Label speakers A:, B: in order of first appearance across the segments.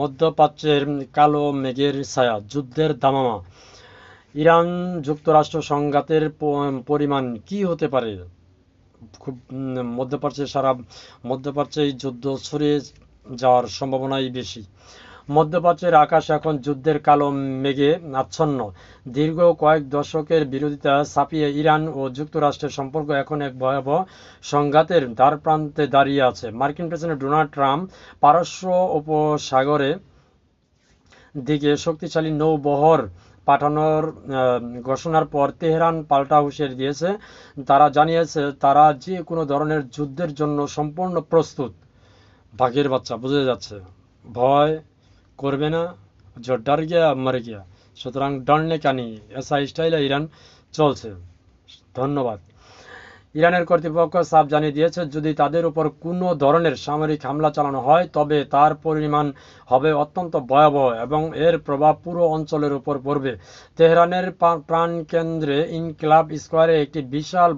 A: মধ্যপ্রাচ্যের কালো মেঘের ছায়া, যুদ্ধের দামামা। ইরান যুক্তরাষ্ট্র সংঘাতের পরিমাণ কি হতে পারে? খুব মধ্যপ্রাচ্যে সারা মধ্যপ্রাচ্যে যুদ্ধ ছড়িয়ে যাওয়ার সম্ভাবনাই বেশি। মধ্যপ্রাচ্যের আকাশ এখন যুদ্ধের কালো মেঘে আচ্ছন্ন। দীর্ঘ কয়েক দশকের বিরোধিতা ছাপিয়ে ইরান ও যুক্তরাষ্ট্রের সম্পর্ক এখন এক ভয়াবহ সংঘাতের দ্বারপ্রান্তে দাঁড়িয়ে আছে। মার্কিন প্রেসিডেন্ট ডোনাল্ড ট্রাম্প পারস্য উপসাগরে দিকে শক্তিশালী নৌবহর পাঠানোর ঘোষণার পর তেহরান পাল্টা হুঁশিয়ারি দিয়েছে। তারা জানিয়েছে তারা যে কোনো ধরনের যুদ্ধের জন্য সম্পূর্ণ প্রস্তুত। ভাগের বাচ্চা, বুঝে যাচ্ছে। ভয় করবে না जो डर गया मर गया সুতরাং ডরনে কানি এসা স্টাইলে ইরান চলছে ধন্যবাদ ইরানের কর্তৃপক্ষ সাফ জানিয়ে দিয়েছে, যদি তাদের উপর কোনো ধরনের সামরিক হামলা চালানো হয়, তবে তার পরিমাণ হবে অত্যন্ত ভয়াবহ এবং এর প্রভাব পুরো অঞ্চলের উপর পড়বে। তেহরানের প্রাণকেন্দ্রে ইনকলাব স্কোয়ারে একটি বিশাল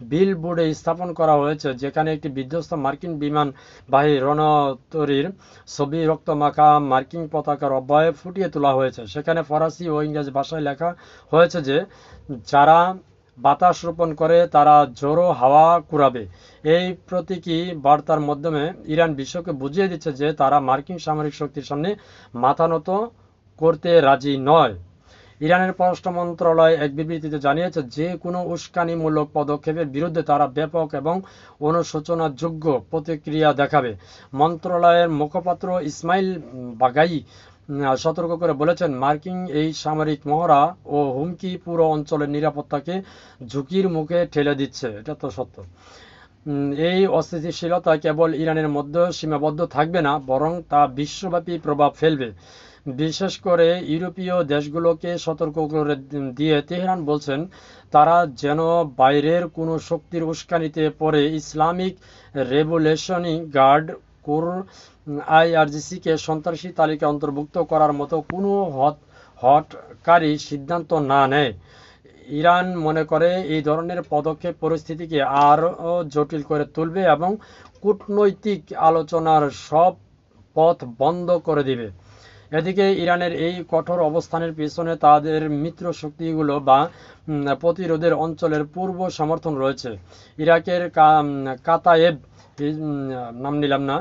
A: বিল বোর্ডে স্থাপন করা হয়েছে, যেখানে একটি বিধ্বস্ত মার্কিন বিমানবাহী রণতরীর ছবি রক্তমাখা মার্কিন পতাকার অব্যয়ে ফুটিয়ে তোলা হয়েছে। সেখানে ফরাসি ও ইংরেজি ভাষায় লেখা হয়েছে যে, যারা বাতাস রোপণ করে, তারা জোরো হাওয়া কুড়াবে। এই প্রতীকী বার্তার মাধ্যমে ইরান বিশ্বকে বুঝিয়ে দিচ্ছে যে তারা মার্কিন সামরিক শক্তির সামনে মাথা নত করতে রাজি নয়। ইরানের পররাষ্ট্র মন্ত্রণালয় এক বিবৃতিতে জানিয়েছে, যে কোনো উস্কানিমূলক পদক্ষেপের বিরুদ্ধে তারা ব্যাপক এবং অনুশোচনাযোগ্য প্রতিক্রিয়া দেখাবে। মন্ত্রণালয়ের মুখপাত্র ইসমাইল বাগাই সতর্ক করে বলেছেন মার্কিন এই সামরিক মহড়া ও হুমকি পুরো অঞ্চলের নিরাপত্তাকে ঝুঁকির মুখে ঠেলে দিচ্ছে। এটা তো সত্য। এই অস্থিতিশীলতা কেবল ইরানের মধ্যে সীমাবদ্ধ থাকবে না, বরং তা বিশ্বব্যাপী প্রভাব ফেলবে। বিশেষ করে ইউরোপীয় দেশগুলোকে সতর্ক করে দিয়ে তেহরান বলছেন, তারা যেন বাইরের কোনো শক্তির উস্কানিতে পড়ে। ইসলামিক রেভুলেশনি গার্ড কোর আইআরজিসিকে সন্ত্রাসী তালিকায় অন্তর্ভুক্ত করার মতো কোনো হট হটকারী সিদ্ধান্ত না নেয়। ইরান মনে করে এই ধরনের পদক্ষেপ পরিস্থিতিকে আরও জটিল করে তুলবে এবং কূটনৈতিক আলোচনার সব পথ বন্ধ করে দিবে। এদিকে ইরানের এই কঠোর অবস্থানের পিছনে তাদের মিত্র শক্তিগুলো বা প্রতিরোধের অঞ্চলের পূর্ব সমর্থন রয়েছে। ইরাকের কাতায়েব নাম নিলাম না।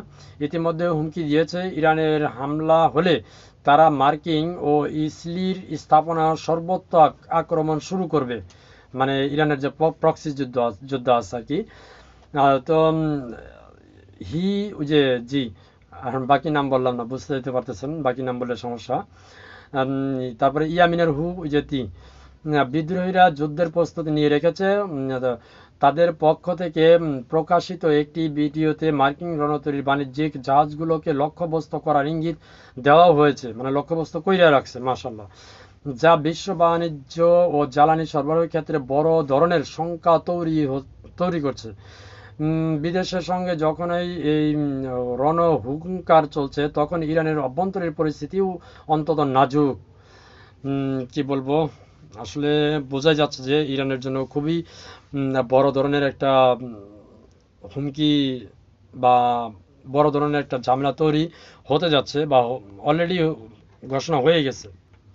A: ইতিমধ্যে হুমকি দিয়েছে ইরানের হামলা হলে। তারা মার্কিন ও ইসলির স্থাপনা সর্বত্র আক্রমণ শুরু করবে। মানে ইরানের যে প্রক্সি যুদ্ধ যুদ্ধ আছে আর কি। তো হি যে, জি বাকি নাম বললাম না, বুঝতে পারতেছেন, বাকি নাম বললে সমস্যা। তারপরে ইয়ামিনের হু যে তি। বিদ্রোহীরা যুদ্ধের প্রস্তুতি নিয়ে রেখেছে। তাদের পক্ষ থেকে প্রকাশিত একটি ভিডিওতে মার্কিন রণতরীর বাণিজ্যিক জাহাজগুলোকে লক্ষ্যবস্তু করার ইঙ্গিত দেওয়া হয়েছে। মানে লক্ষ্যবস্তু কইরা রাখছে মাসাল্লাহ যা বিশ্ব বাণিজ্য ও জ্বালানি সরবরাহের ক্ষেত্রে বড় ধরনের শঙ্কা তৈরি তৈরি করছে। বিদেশের সঙ্গে যখন এই রণ হুঙ্কার চলছে, তখন ইরানের অভ্যন্তরীণ পরিস্থিতিও অন্তত নাজুক। কি বলব? আসলে বোঝাই যাচ্ছে যে ইরানের জন্য খুবই বড় ধরনের একটা হুমকি বা বড় ধরনের একটা ঝামেলা তৈরি হতে যাচ্ছে বা অলরেডি ঘোষণা হয়ে গেছে।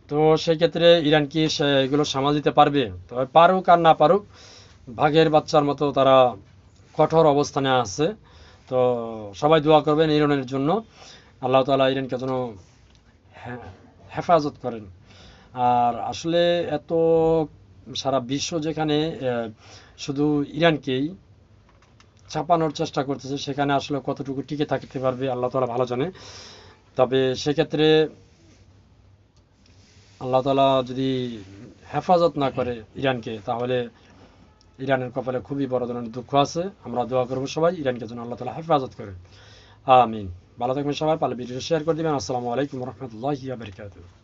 A: তো সেক্ষেত্রে ইরান কি এগুলো সামাল দিতে পারবে? তবে পারুক আর না পারুক, ভাগের বাচ্চার মতো তারা কঠোর অবস্থানে আছে। তো সবাই দোয়া করবেন ইরানের জন্য। আল্লাহ তাআলা ইরানকে যেন হে- হেফাজত করেন। আর আসলে এত সারা বিশ্ব যেখানে শুধু ইরানকেই চাপানোর চেষ্টা করতেছে, সেখানে আসলে কতটুকু টিকে থাকতে পারবে আল্লাহ তালা ভালো জানে। তবে সেক্ষেত্রে আল্লাহ তাআলা যদি হেফাজত না করে ইরানকে, তাহলে ইরানের কপালে খুবই বড় ধরনের দুঃখ আছে। আমরা দোয়া করব সবাই ইরানকে যেন আল্লাহ তাআলা হেফাজত করে। আমিন। ভালো থাকবেন সবাই পালে ভিডিও শেয়ার করে দিবেন। আসসালামু আলাইকুম রহমতুল্লাহি ওয়া বারাকাতুহু।